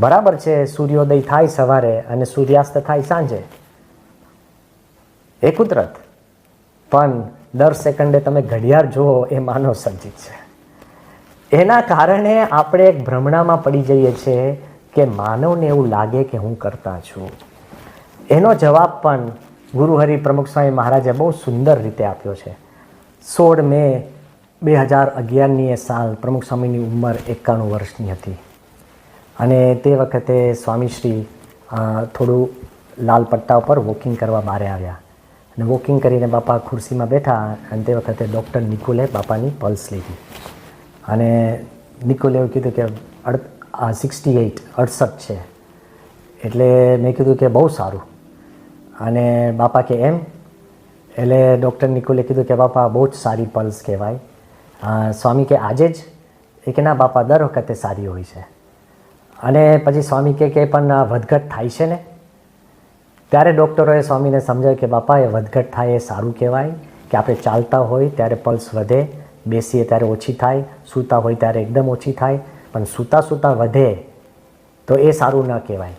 બરાબર છે, સૂર્યોદય થાય સવારે અને સૂર્યાસ્ત થાય સાંજે? એ કુદરત. પણ દર સેકન્ડે તમે ઘડિયાળ જુઓ, એ માનવ સર્જિત છે. એના કારણે આપણે એક ભ્રમણામાં પડી જઈએ છીએ કે માનવને એવું લાગે કે હું કરતા છું. એનો જવાબ પણ ગુરુહરિ પ્રમુખ સ્વામી મહારાજે બહુ સુંદર રીતે આપ્યો છે. સોળ મે બે હજાર અગિયારની એ સાલ પ્રમુખ સ્વામીની ઉંમર એકાણું વર્ષની હતી. અને તે વખતે સ્વામીશ્રી થોડું લાલ પટ્ટા ઉપર વોકિંગ કરવા બહાર આવ્યા. અને વોકિંગ કરીને બાપા ખુરશીમાં બેઠા અને તે વખતે ડૉક્ટર નિકુલે બાપાની પલ્સ લીધી. અને નિકુલે એવું કીધું કે, અડ સિક્સટી એઇટ અડસઠ છે. એટલે મેં કીધું કે, બહુ સારું. અને બાપા કે, એમ? એટલે ડૉક્ટર નિકુલે કીધું કે, બાપા, બહુ જ સારી પલ્સ કહેવાય. સ્વામી કે, આજે જ? એ કે, ના બાપા, દર વખતે સારી હોય છે. અને પછી સ્વામી કે કે પણ વધઘટ થાય છે ને? ત્યારે ડૉક્ટરોએ સ્વામીને સમજાવ્યું કે, બાપા, એ વધઘટ થાય એ સારું કહેવાય કે આપણે ચાલતા હોય ત્યારે પલ્સ વધે, બેસીએ ત્યારે ઓછી થાય, સૂતા હોય ત્યારે એકદમ ઓછી થાય, પણ સૂતા સૂતા વધે તો એ સારું ન કહેવાય.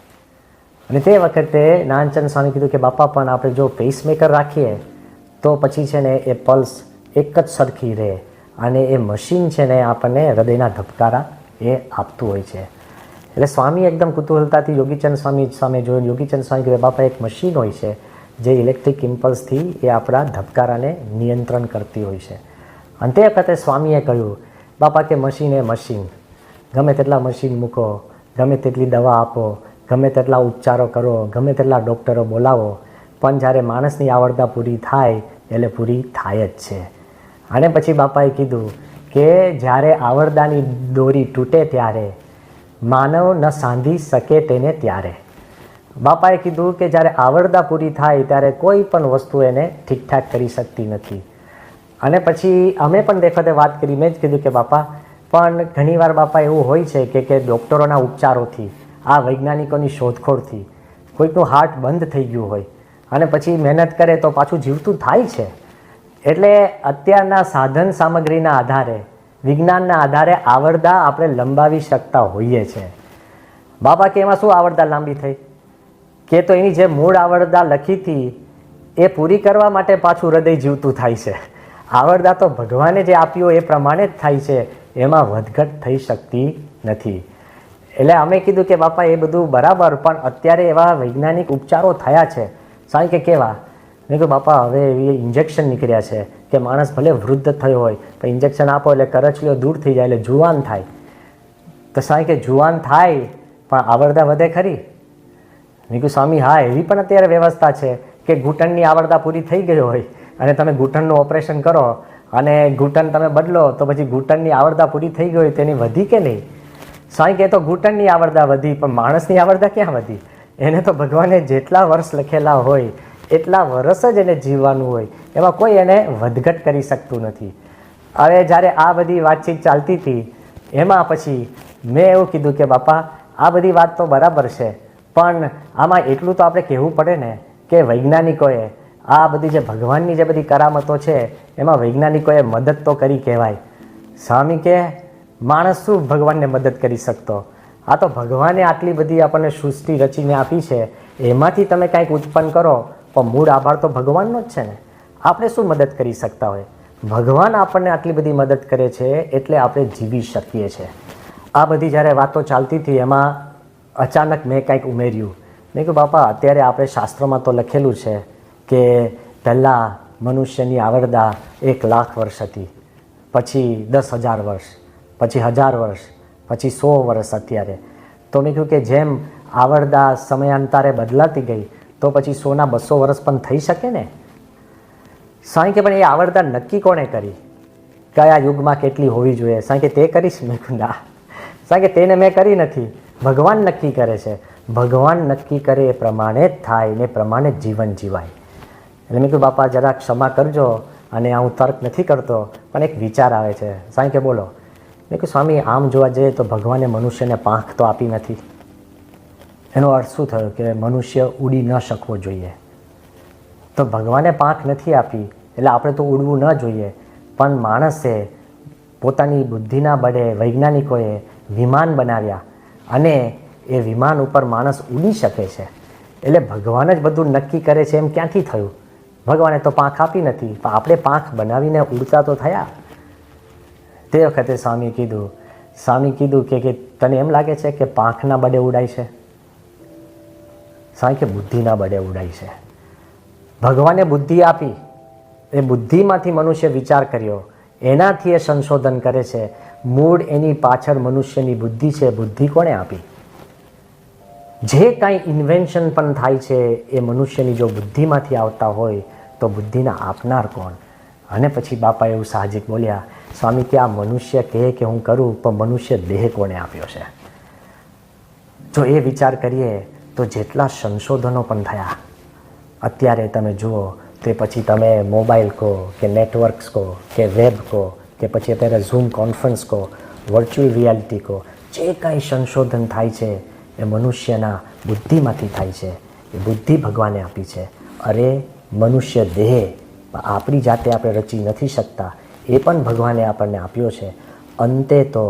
અને તે વખતે નાનચંદ સ્વામી કીધું કે, બાપા, પણ આપણે જો પેસમેકર રાખીએ, તો પછી છે ને એ પલ્સ એક જ સરખી રહે અને એ મશીન છે ને આપણને હૃદયના ધબકારા એ આપતું હોય છે. એટલે સ્વામી એકદમ કુતૂહલતાથી યોગીચંદ સ્વામી સામે જોયું. યોગીચંદ સ્વામી કે બાપા, એક મશીન હોય છે જે ઇલેક્ટ્રિક ઇમ્પલ્સથી એ આપણા ધબકારાને નિયંત્રણ કરતી હોય છે. અને તે વખતે સ્વામીએ કહ્યું, બાપા, કે મશીન એ મશીન ગમે તેટલા મશીન મૂકો, ગમે તેટલી દવા આપો, ગમે તેટલા ઉપચારો કરો, ગમે તેટલા ડૉક્ટરો બોલાવો, પણ જ્યારે માણસની આવડતા પૂરી થાય, એટલે પૂરી થાય જ છે. અને પછી બાપાએ કીધું કે જ્યારે આવરદાની દોરી તૂટે ત્યારે માનવ ન સાંધી શકે તેને ત્યારે. બાપાએ કીધું કે જ્યારે આવરદા પૂરી થાય ત્યારે કોઈ પણ વસ્તુ એને ઠીકઠાક કરી શકતી નથી. અને પછી અમે પણ દેખતે વાત કરી, મેં જ કીધું કે બાપા, પણ ઘણીવાર બાપા એવું હોય છે કે કે ડૉક્ટરોના ઉપચારોથી, આ વૈજ્ઞાનિકોની શોધખોળથી કોઈકનું હાર્ટ બંધ થઈ ગયું હોય અને પછી મહેનત કરે તો પાછું જીવતું થાય છે. એટલે અત્યારના સાધન સામગ્રીના આધારે વિજ્ઞાનના આધારે આવરદા આપણે લંબાવી શકતા હોઈએ છીએ બાપા કે એમાં શું આવરદા લાંબી થઈ? કે તો એની જે મૂળ આવરદા લખી હતી એ પૂરી કરવા માટે પાછું હૃદય જીવતું થાય છે. આવરદા તો ભગવાને જે આપ્યો એ પ્રમાણે જ થાય છે, એમાં વધઘટ થઈ શકતી નથી. એટલે અમે કીધું કે બાપા એ બધું બરાબર, પણ અત્યારે એવા વૈજ્ઞાનિક ઉપચારો થયા છે. સાંઈ કે કેવા? મેં કહ્યું બાપા, હવે એવી ઇન્જેક્શન નીકળ્યા છે. કે માણસ ભલે વૃદ્ધ થયો હોય પણ ઇન્જેક્શન આપો એટલે કરચલીઓ દૂર થઈ જાય એટલે જુવાન થાય. તો સાંઈ કે જુવાન થાય, પણ આવડતા વધે ખરી? મેં સ્વામી, હા, એવી પણ અત્યારે વ્યવસ્થા છે કે ઘૂંટણની આવડતા પૂરી થઈ ગઈ હોય અને તમે ઘૂંટણનું ઓપરેશન કરો અને ઘૂંટણ તમે બદલો, તો પછી ઘૂંટણની આવડતા પૂરી થઈ ગઈ હોય, તેની વધી કે નહીં? સાંઈ કે તો ઘૂંટણની આવડતા વધી, પણ માણસની આવડતા ક્યાં વધી? એને તો ભગવાને જેટલા વર્ષ લખેલા હોય એટલા વર્ષ જ એને જીવવાનું હોય. એમાં કોઈ એને વધઘટ કરી શકતું નથી. હવે જ્યારે આ બધી વાતચીત ચાલતી હતી, એમાં પછી મેં એવું કીધું કે, બાપા, આ બધી વાત તો બરાબર છે, પણ આમાં એટલું તો આપણે કહેવું પડે ને કે વૈજ્ઞાનિકોએ આ બધી જે ભગવાનની જે બધી કરામતો છે, એમાં વૈજ્ઞાનિકોએ મદદ તો કરી કહેવાય. સ્વામી કે, માણસ શું ભગવાનને મદદ કરી શકતો? આ તો ભગવાને આટલી બધી આપણને સૃષ્ટિ રચીને આપી છે. એમાંથી તમે કાંઈક ઉત્પન્ન કરો પણ મૂળ આભાર તો ભગવાનનો જ છે ને. આપણે શું મદદ કરી શકતા હોય? ભગવાન આપણને આટલી બધી મદદ કરે છે એટલે આપણે જીવી શકીએ છીએ આ બધી જ્યારે વાતો ચાલતી હતી એમાં અચાનક મેં કંઈક ઉમેર્યું. મેં કહ્યું બાપા, અત્યારે આપણે શાસ્ત્રોમાં તો લખેલું છે કે પહેલાં મનુષ્યની આવરદા એક લાખ વર્ષ હતી, પછી દસ હજાર વર્ષ, પછી હજાર વર્ષ, પછી સો વર્ષ અત્યારે. તો મેં કહ્યું કે જેમ આવરદા સમયાંતરે બદલાતી ગઈ તો પછી સોના બસો વર્ષ પણ થઈ શકે ને? સાંઈ કે પણ એ આવડતા નક્કી કોણે કરી? કયા યુગમાં કેટલી હોવી જોઈએ? સાંઈ કે તે કરીશ મેં કીધું, ના. સાંઈ કે તેને મેં કરી નથી. ભગવાન નક્કી કરે છે. ભગવાન નક્કી કરે એ પ્રમાણે થાય ને પ્રમાણે જીવન જીવાય. એટલે મેં કીધું, બાપા, જરા ક્ષમા કરજો અને હું તર્ક નથી કરતો. પણ એક વિચાર આવે છે. સાંઈ કે, બોલો. મેં કહ્યું સ્વામી, આમ જોવા જઈએ તો ભગવાને મનુષ્યને પાંખ તો આપી નથી. એનો અર્થ શું થયો કે મનુષ્ય ઉડી ન શકવો જોઈએ? તો ભગવાને પાંખ નથી આપી, એટલે આપણે તો ઉડવું ન જોઈએ. પણ માણસે પોતાની બુદ્ધિના બળે વૈજ્ઞાનિકોએ વિમાન બનાવ્યા અને એ વિમાન ઉપર માણસ ઉડી શકે છે. એટલે ભગવાન જ બધું નક્કી કરે છે એમ ક્યાંથી થયું? ભગવાને તો પાંખ આપી નથી, પણ આપણે પાંખ બનાવીને ઉડતા તો થયા. તે વખતે સ્વામી કીધું સ્વામી કીધું કે તને એમ લાગે છે કે પાંખના બડે ઉડાય છે? સ્વામી કે બુદ્ધિના બડે ઉડાય છે. ભગવાને બુદ્ધિ આપી, એ બુદ્ધિમાંથી મનુષ્ય વિચાર કર્યો. એનાથી એ સંશોધન કરે છે, મૂળ એની પાછળ મનુષ્યની બુદ્ધિ છે, બુદ્ધિ કોણે આપી? જે કાંઈ ઇન્વેન્શન પણ થાય છે, એ મનુષ્યની જો બુદ્ધિમાંથી આવતા હોય, તો બુદ્ધિના આપનાર કોણ? અને પછી બાપા એવું સાહજિક બોલ્યા, સ્વામી, કે આ મનુષ્ય કહે કે હું કરું, પણ મનુષ્ય દેહ કોણે આપ્યો છે? જો એ વિચાર કરીએ તો જેટલા સંશોધનો પણ થયા, અત્યારે તમે જુઓ તે પછી તમે મોબાઈલ કહો કે નેટવર્ક્સ કહો કે વેબ કહો કે પછી અત્યારે ઝૂમ કોન્ફરન્સ કહો, વર્ચ્યુઅલ રિયાલિટી કહો, જે કાંઈ સંશોધન થાય છે એ મનુષ્યના બુદ્ધિમાંથી થાય છે, એ બુદ્ધિ ભગવાને આપી છે. અરે મનુષ્ય દેહ આપણી જાતે આપણે રચી નથી શકતા, એ પણ ભગવાને આપણને આપ્યો છે. અંતે તો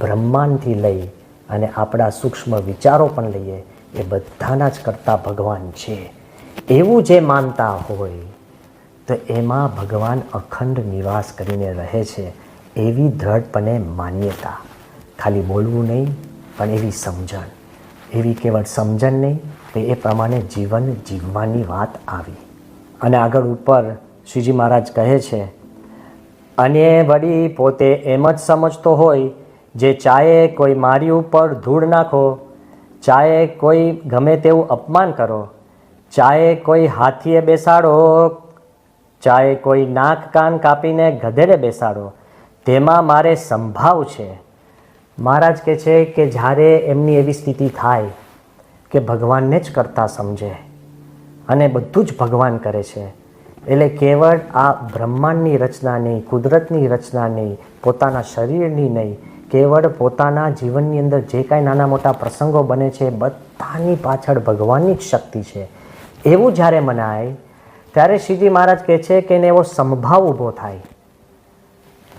બ્રહ્માંડથી લઈ અને આપણા સૂક્ષ્મ વિચારો પણ લઈએ એ બધાના જ કરતા ભગવાન છે. એવું જે માનતા હોય, તો એમાં ભગવાન અખંડ નિવાસ કરીને રહે છે. એવી દ્રઢપણે માન્યતા. ખાલી બોલવું નહીં, પણ એવી સમજણ. એવી કેવળ સમજણ નહીં, તો એ પ્રમાણે જીવન જીવવાની વાત આવી. અને આગળ ઉપર શ્રીજી મહારાજ કહે છે, અને વળી પોતે એમ જ સમજતો હોય, જે ચાહે કોઈ મારી ઉપર ધૂળ નાખો ચાહે કોઈ ગમે તેવું અપમાન કરો, ચાહે કોઈ હાથીએ બેસાડો, ચાહે કોઈ નાક કાન કાપીને ગધેડે બેસાડો, તેમાં મારે સંભાવ છે. મહારાજ કહે છે કે જ્યારે એમની એવી સ્થિતિ થાય કે ભગવાનને જ કરતા સમજે અને બધું જ ભગવાન કરે છે, એટલે કેવળ આ બ્રહ્માંડની રચના નહીં, કુદરતની રચના નહીં, પોતાના શરીરની નહીં કેવળ પોતાના જીવનની અંદર જે કાંઈ નાના મોટા પ્રસંગો બને છે, બધાની પાછળ ભગવાનની જ શક્તિ છે. એવું જ્યારે મનાય, ત્યારે શ્રીજી મહારાજ કહે છે કે એને એવો સંભાવ ઊભો થાય.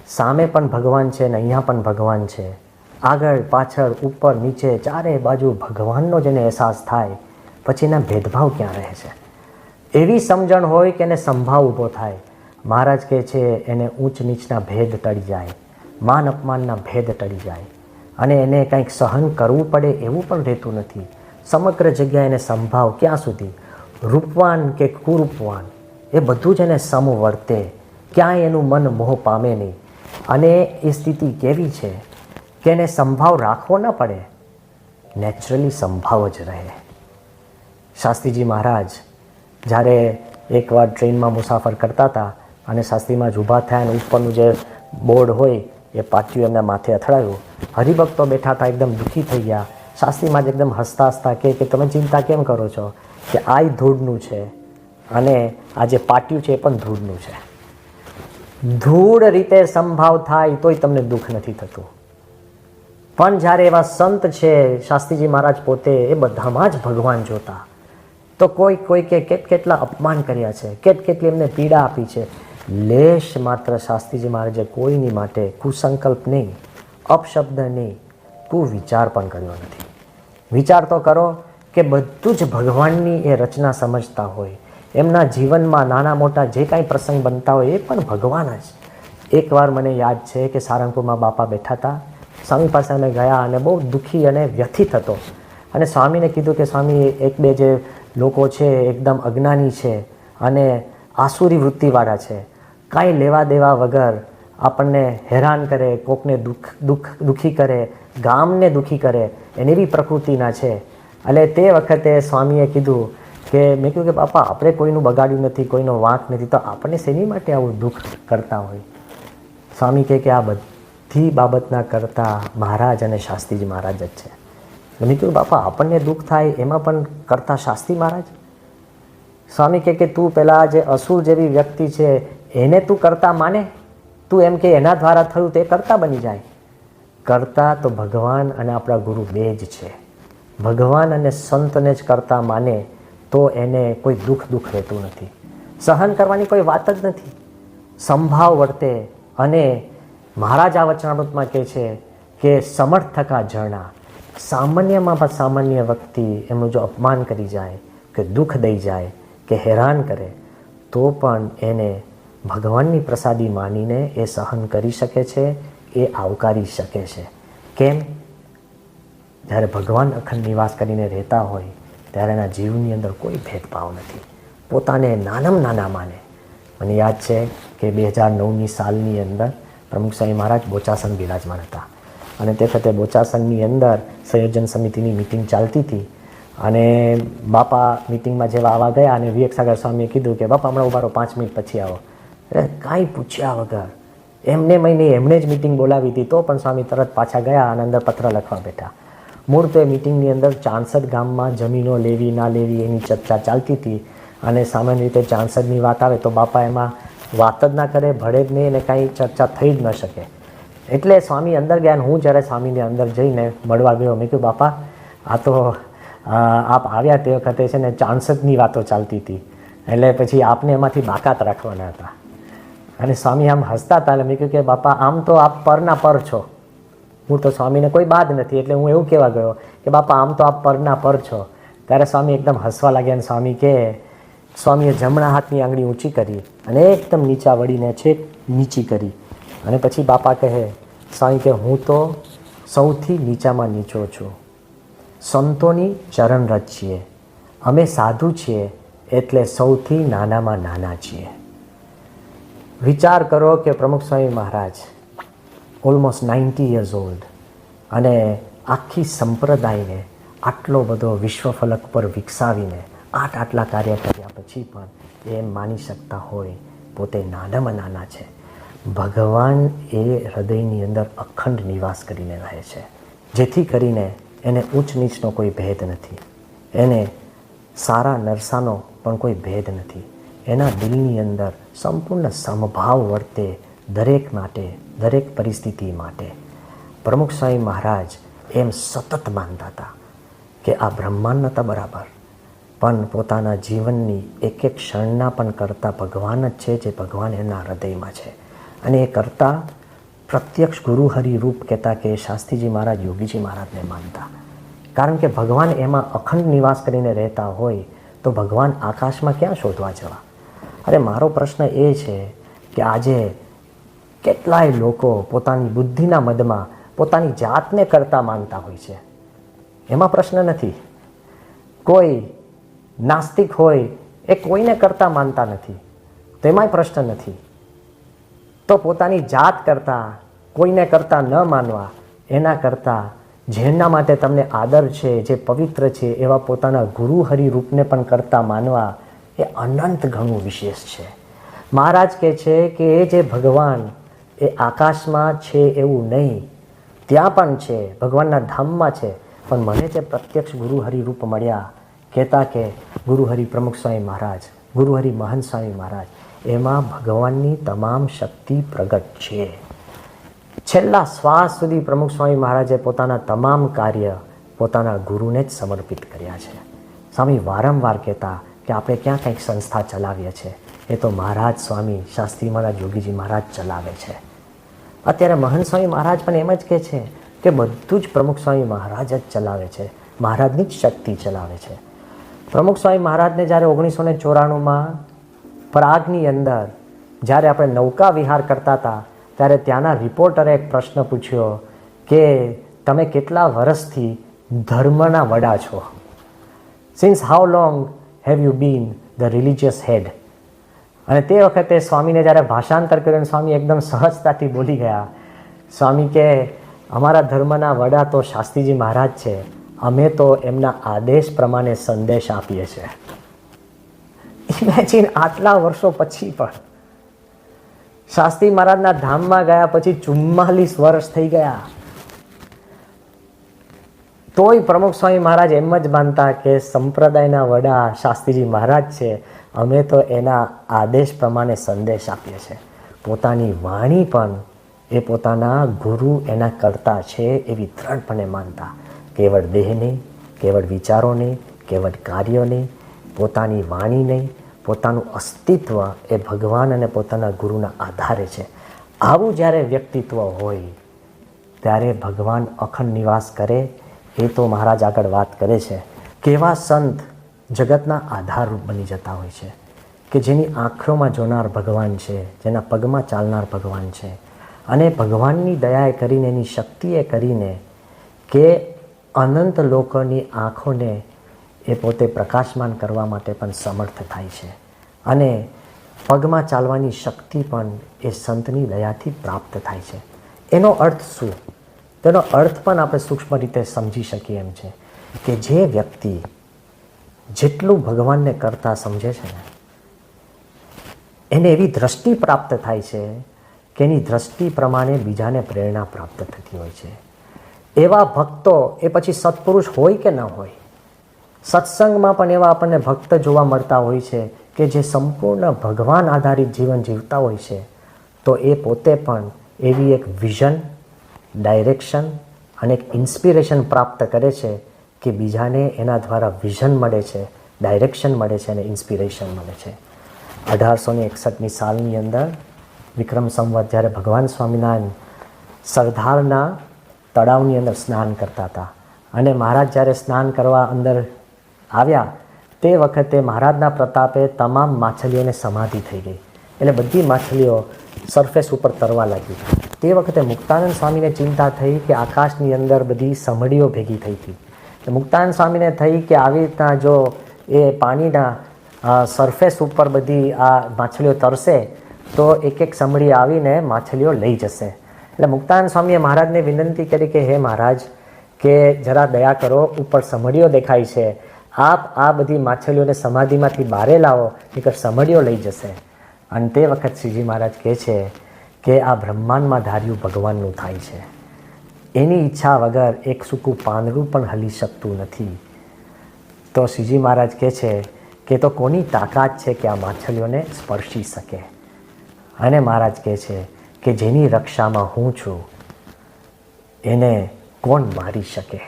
સામે પણ ભગવાન છે ને અહીંયા પણ ભગવાન છે. આગળ, પાછળ, ઉપર, નીચે, ચારે બાજુ ભગવાનનો જેને અહેસાસ થાય. પછી એના ભેદભાવ ક્યાં રહે છે? એવી સમજણ હોય કે એને સંભાવ ઊભો થાય. મહારાજ કહે છે એને ઊંચ નીચના ભેદ ટળી જાય. માન અપમાનના ભેદ ટળી જાય. અને એને કંઈક સહન કરવું પડે એવું પણ રહેતું નથી. સમગ્ર જગ્યાએ એને સંભાવ ક્યાં સુધી? રૂપવાન કે કુરૂપવાન? એ બધું જ એને સમ વર્તે ક્યાંય એનું મન મોહ પામે નહીં. અને એ સ્થિતિ કેવી છે? કે એને સંભાવ રાખવો ન પડે? નેચરલી સંભાવ જ રહે. શાસ્ત્રીજી મહારાજ, જ્યારે એકવાર ટ્રેનમાં મુસાફર કરતા હતા અને શાસ્ત્રીમાં જ ઊભા થયા અને ઉપરનું જે બોર્ડ હોય એ પાટિયું એમના માથે અથડાયું. હરિભક્તો બેઠા હતા, એકદમ દુઃખી થઈ ગયા. શાસ્ત્રીમાં જ એકદમ હસતા હસતા કે કે તમે ચિંતા કેમ કરો છો? કે આ ધૂળનું છે અને આ જે પાટિયું છે એ પણ ધૂળનું છે. ધૂળ રીતે સંભાવ થાય તોય તમને દુઃખ નથી થતું. પણ જ્યારે એવા સંત છે, શાસ્ત્રીજી મહારાજ પોતે એ બધામાં જ ભગવાન જોતા. તો કોઈ કોઈ કે કેટ કેટલા અપમાન કર્યા છે કેટ કેટલી એમને પીડા આપી છે. લેશ માત્ર શાસ્ત્રીજી મહારાજે કોઈની માટે કુસંકલ્પ નહીં, અપશબ્દ નહીં, તું વિચાર પણ કર્યો નથી. વિચાર તો કરો કે બધું જ ભગવાનની એ રચના સમજતા હોય. એમના જીવનમાં નાના મોટા જે કાંઈ પ્રસંગ બનતા હોય એ પણ ભગવાન જ. એકવાર મને યાદ છે કે સારંગપુરમાં બાપા બેઠા હતા. સ્વામી પાસે અમે ગયા અને બહુ દુઃખી અને વ્યથિત હતો. અને સ્વામીને કીધું કે, સ્વામી, એક બે જે લોકો છે એકદમ અજ્ઞાની છે અને આસુરી વૃત્તિવાળા છે. કાંઈ લેવા દેવા વગર આપણને હેરાન કરે, કોકને દુઃખ દુઃખ, દુઃખી કરે, ગામને દુઃખી કરે, એની બી પ્રકૃતિના છે. એટલે તે વખતે સ્વામીએ કીધું કે, મેં કીધું કે, બાપા, આપણે કોઈનું બગાડ્યું નથી, કોઈનો વાંક નથી, તો આપણને શેની માટે આવું દુઃખ કરતા હોય? સ્વામી કહે કે, આ બધી બાબતના કરતા મહારાજ અને શાસ્ત્રીજી મહારાજ જ છે. મેં કીધું, બાપા, આપણને દુઃખ થાય, એમાં પણ કરતા શાસ્ત્રી મહારાજ? સ્વામી કહે કે, તું પેલા જે અસુર જેવી વ્યક્તિ છે એને તું કરતા માને? તું એમ કે એના દ્વારા થયું તે કરતા બની જાય. કરતા તો ભગવાન અને આપણા ગુરુ બે જ છે. ભગવાન અને સંતને જ કરતા માને તો એને કોઈ દુઃખ દુઃખ રહેતું નથી. સહન કરવાની કોઈ વાત જ નથી. સંભાવ વર્તે અને મહારાજ આ વચનામૃતમાં કહે છે કે સમર્થકા ઝરણા. સામાન્યમાં પણ સામાન્ય વ્યક્તિ એમનું જો અપમાન કરી જાય, કે દુઃખ દઈ જાય, કે હેરાન કરે, તો પણ એને ભગવાનની પ્રસાદી માનીને એ સહન કરી શકે છે, એ આવકારી શકે છે. કેમ? જ્યારે ભગવાન અખંડ નિવાસ કરીને રહેતા હોય, ત્યારે એના જીવની અંદર કોઈ ભેદભાવ નથી. પોતાને નાનામ નાના માને. મને યાદ છે કે બે હજાર નવની સાલની અંદર પ્રમુખ સ્વામી મહારાજ બોચાસન બિરાજમાન હતા. અને તે વખતે બોચાસનની અંદર સંયોજન સમિતિની મિટિંગ ચાલતી હતી. અને બાપા મિટિંગમાં જેવા આવા ગયા અને વિવેક સાગર સ્વામીએ કીધું કે, બાપા, હમણાં ઉભારો પાંચ મિનિટ પછી આવો. એટલે કાંઈ પૂછ્યા વગર. એમને મહિને એમણે જ મિટિંગ બોલાવી હતી, તો પણ સ્વામી તરત પાછા ગયા અને અંદર પત્ર લખવા બેઠા. મૂળ તો એ મિટિંગની અંદર ચાંસદ ગામમાં જમીનો લેવી, ના લેવી એની ચર્ચા ચાલતી હતી. અને સામાન્ય રીતે ચાંસદની વાત આવે તો બાપા એમાં વાત જ ના કરે ભળે જ નહીં અને કાંઈ ચર્ચા થઈ જ ન શકે. એટલે સ્વામી અંદર ગયા હું જ્યારે સ્વામીને અંદર જઈને મળવા ગયો, મેં કહ્યું બાપા, આ તો આપ આવ્યા તે વખતે છે ને ચાંસદની વાતો ચાલતી હતી. એટલે પછી આપને એમાંથી બાકાત રાખવાના હતા. અને સ્વામી આમ હસતા હતા મેં કહ્યું કે બાપા, આમ તો આપ પરના પર છો. હું તો સ્વામીને કોઈ બાદ નથી, એટલે હું એવું કહેવા ગયો કે બાપા, આમ તો આપ પરના પર છો. ત્યારે સ્વામી એકદમ હસવા લાગ્યા અને સ્વામી કે, સ્વામીએ જમણા હાથની આંગળી ઊંચી કરી અને એકદમ નીચા વળીને છેક નીચી કરી. અને પછી બાપા કહે, સ્વામી કે, હું તો સૌથી નીચામાં નીચો છું. સંતોની ચરણરજ છીએ અમે સાધુ છીએ એટલે સૌથી નાનામાં નાના છીએ. વિચાર કરો કે Pramukh Swami Maharaj almost ninety years old અને આખી સંપ્રદાયને આટલો બધો વિશ્વ ફલક પર વિકસાવીને આઠ આટલા કાર્ય કર્યા પછી પણ એ માની શકતા હોય, પોતે નાનામાં નાના છે. ભગવાન એ હૃદયની અંદર અખંડ નિવાસ કરીને રહે છે. જેથી કરીને એને ઉચ્ચ નીચનો કોઈ ભેદ નથી. એને સારા નરસાનો પણ કોઈ ભેદ નથી. એના દિલની અંદર સંપૂર્ણ સમભાવ વર્તે દરેક માટે, દરેક પરિસ્થિતિ માટે. પ્રમુખ સ્વામી મહારાજ એમ સતત માનતા હતા કે આ બ્રહ્માંડ નહોતા બરાબર. પણ પોતાના જીવનની એક એક ક્ષણના પણ કરતા ભગવાન જ છે જે ભગવાન એના હૃદયમાં છે. અને એ કરતા પ્રત્યક્ષ ગુરુ હરિરૂપ કહેતા કે શાસ્ત્રીજી મહારાજ, યોગીજી મહારાજને માનતા. કારણ કે ભગવાન એમાં અખંડ નિવાસ કરીને રહેતા હોય તો ભગવાન આકાશમાં ક્યાં શોધવા જવા? અરે, મારો પ્રશ્ન એ છે કે આજે કેટલાય લોકો પોતાની બુદ્ધિના મદમાં પોતાની જાતને કરતા માનતા હોય છે. એમાં પ્રશ્ન નથી. કોઈ નાસ્તિક હોય એ કોઈને કરતા માનતા નથી. તેમાંય પ્રશ્ન નથી. તો પોતાની જાત કરતાં, કોઈને કરતાં ન માનવા, એના કરતાં જેના માટે તમને આદર છે, જે પવિત્ર છે, એવા પોતાના ગુરુ હરિરૂપને પણ કરતા માનવા એ અનંત ઘણું વિશેષ છે. મહારાજ કહે છે કે એ જે ભગવાન એ આકાશમાં છે એવું નહીં. ત્યાં પણ છે, ભગવાનના ધામમાં છે. પણ મને જે પ્રત્યક્ષ ગુરુ હરિરૂપ મળ્યા, કહેતા કે, ગુરુ હરિ પ્રમુખ સ્વામી મહારાજ, ગુરુ હરિ મહંત સ્વામી મહારાજ, એમાં ભગવાનની તમામ શક્તિ પ્રગટ છે. છેલ્લા શ્વાસ સુધી પ્રમુખ સ્વામી મહારાજે પોતાના તમામ કાર્ય પોતાના ગુરુને જ સમર્પિત કર્યા છે. સ્વામી વારંવાર કહેતા કે આપણે ક્યાં કંઈક સંસ્થા ચલાવીએ છીએ. એ તો મહારાજ સ્વામી શાસ્ત્રી મહારાજ યોગીજી મહારાજ ચલાવે છે. અત્યારે મહંત સ્વામી મહારાજ પણ એમ જ કહે છે કે બધું જ પ્રમુખ સ્વામી મહારાજ જ ચલાવે છે. મહારાજની જ શક્તિ ચલાવે છે. પ્રમુખ સ્વામી મહારાજને જ્યારે ઓગણીસો ને ચોરાણુંમાં પ્રાગની અંદર જ્યારે આપણે નૌકા વિહાર કરતા હતા, ત્યારે ત્યાંના રિપોર્ટરે એક પ્રશ્ન પૂછ્યો કે તમે કેટલા વર્ષથી ધર્મના વડા છો? Since how long have you been the religious head અને તે વખતે સ્વામીને જ્યારે ભાષાંતર કર્યું સ્વામી એકદમ સહજતાથી બોલી ગયા, સ્વામી કે, અમારા ધર્મના વડા તો શાસ્ત્રીજી મહારાજ છે. અમે તો એમના આદેશ પ્રમાણે સંદેશ આપીએ છીએ. ઇમેજિન આટલા વર્ષો પછી પણ. શાસ્ત્રી મહારાજના ધામમાં ગયા પછી ચુમ્માલીસ વર્ષ થઈ ગયા. તોય પ્રમુખ સ્વામી મહારાજ એમ જ માનતા કે સંપ્રદાયના વડા શાસ્ત્રીજી મહારાજ છે. અમે તો એના આદેશ પ્રમાણે સંદેશ આપીએ છીએ. પોતાની વાણી પણ એ પોતાના ગુરુ એના કરતા છે એવી દ્રઢપણે માનતા. કેવળ દેહ નહીં કેવળ વિચારો નહીં કેવળ કાર્યો નહીં પોતાની વાણી નહીં પોતાનું અસ્તિત્વ એ ભગવાન અને પોતાના ગુરુના આધારે છે. આવું જ્યારે વ્યક્તિત્વ હોય, ત્યારે ભગવાન અખંડ નિવાસ કરે એ તો મહારાજ આગળ વાત કરે છે. કેવા સંત જગતના આધારરૂપ બની જતા હોય છે કે જેની આંખોમાં જોનાર ભગવાન છે, જેના પગમાં ચાલનાર ભગવાન છે. અને ભગવાનની દયાએ કરીને, એની શક્તિએ કરીને કે અનંત લોકોની આંખોને એ પોતે પ્રકાશમાન કરવા માટે પણ સમર્થ થાય છે. અને પગમાં ચાલવાની શક્તિ પણ એ સંતની દયાથી પ્રાપ્ત થાય છે. એનો અર્થ શું? તેનો અર્થ પણ આપણે સૂક્ષ્મ રીતે સમજી શકીએ એમ છે કે જે વ્યક્તિ જેટલું ભગવાનને કરતા સમજે છે ને, એને એવી દ્રષ્ટિ પ્રાપ્ત થાય છે કે એની દ્રષ્ટિ પ્રમાણે બીજાને પ્રેરણા પ્રાપ્ત થતી હોય છે. એવા ભક્તો એ પછી સત્પુરુષ હોય કે ન હોય? સત્સંગમાં પણ એવા આપણને ભક્ત જોવા મળતા હોય છે કે જે સંપૂર્ણ ભગવાન આધારિત જીવન જીવતા હોય છે, તો એ પોતે પણ એવી એક વિઝન ડાયરેક્શન અને એક ઇન્સ્પિરેશન પ્રાપ્ત કરે છે કે બીજાને એના દ્વારા વિઝન મળે છે, ડાયરેક્શન મળે છે અને ઇન્સ્પિરેશન મળે છે. અઢારસો ને એકસઠની સાલની અંદર વિક્રમ સંવત જ્યારે ભગવાન સ્વામિનારાયણ સરદારના તળાવની અંદર સ્નાન કરતા હતા અને મહારાજ જ્યારે સ્નાન કરવા અંદર આવ્યા, તે વખતે મહારાજના પ્રતાપે તમામ માછલીઓને સમાધિ થઈ ગઈ. એટલે બધી માછલીઓ સરફેસ ઉપર તરવા લાગી. તે વખતે મુક્તાનંદ સ્વામીને ચિંતા થઈ કે આકાશની અંદર બધી સમડીઓ ભેગી થઈ હતી. મુક્તાનંદ સ્વામીને થઈ કે આવી રીતના જો એ પાણીના સરફેસ ઉપર બધી આ માછલીઓ તરશે તો એક એક સમડી આવીને માછલીઓ લઈ જશે. એટલે મુક્તાનંદ સ્વામીએ મહારાજને વિનંતી કરી કે, હે મહારાજ, કે જરા દયા કરો, ઉપર સમડીઓ દેખાય છે. આપ આ બધી માછલીઓને સમાધિમાંથી બારે લાવો નહીતર સમડીઓ લઈ જશે. અને તે વખત શ્રીજી મહારાજ કહે છે કે આ બ્રહ્માંડમાં ધાર્યું ભગવાનનું થાય છે. એની ઈચ્છા વગર એક સૂકું પાંદડું પણ હલી શકતું નથી. તો શ્રીજી મહારાજ કહે છે કે તો કોની તાકાત છે કે આ માછલીઓને સ્પર્શી શકે? અને મહારાજ કહે છે કે જેની રક્ષામાં હું છું, એને કોણ મારી શકે?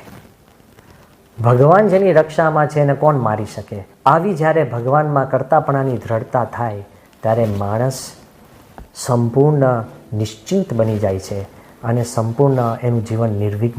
ભગવાન જેની રક્ષામાં છે એને કોણ મારી શકે? આવી જ્યારે ભગવાનમાં કરતાપણાની દ્રઢતા થાય, ત્યારે માણસ સંપૂર્ણ નિશ્ચિંત બની જાય છે અને સંપૂર્ણ એનું જીવન નિર્વિઘ્ન